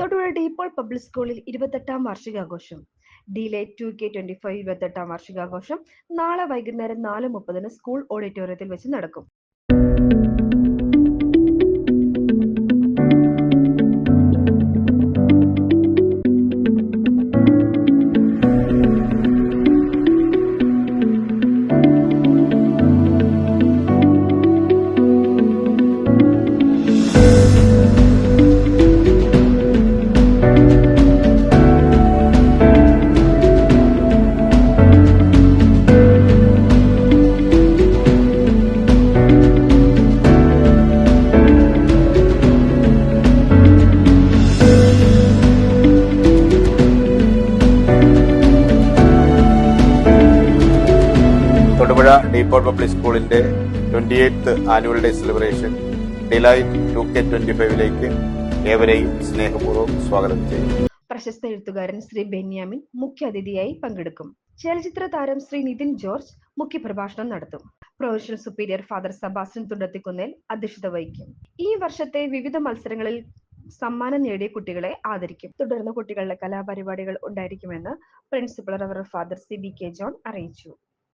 Thodupuzha De Paul public സ്കൂളിൽ ഇരുപത്തെട്ടാം വാർഷികാഘോഷം. Delight two K twenty five ഇരുപത്തെട്ടാം വാർഷികാഘോഷം. നാളെ വൈകുന്നേരം നാല് മുപ്പതിന് സ്കൂൾ ഓഡിറ്റോറിയത്തിൽ വെച്ച് നടക്കും. ഡീപോൾ പബ്ലിക് സ്കൂളിന്റെ twenty eighth annual day celebration. Delight two K twenty ഫൈവിലേക്ക് ഏവരെയും സ്നേഹപൂർവം സ്വാഗതം ചെയ്യുന്നു. പ്രശസ്ത എഴുത്തുകാരൻ ശ്രീ ബെന്യാമിൻ മുഖ്യാതിഥിയായി പങ്കെടുക്കും. ചലച്ചിത്ര താരം ശ്രീ നിതിൻ ജോർജ് മുഖ്യപ്രഭാഷണം നടത്തും. Professional superior father Sebastian Thundathikunnel അധ്യക്ഷത വഹിക്കും. ഈ വർഷത്തെ വിവിധ മത്സരങ്ങളിൽ സമ്മാനം നേടിയ കുട്ടികളെ ആദരിക്കും. തുടർന്ന് കുട്ടികളുടെ കലാപരിപാടികൾ ഉണ്ടായിരിക്കുമെന്ന് principal rev father C B K John അറിയിച്ചു.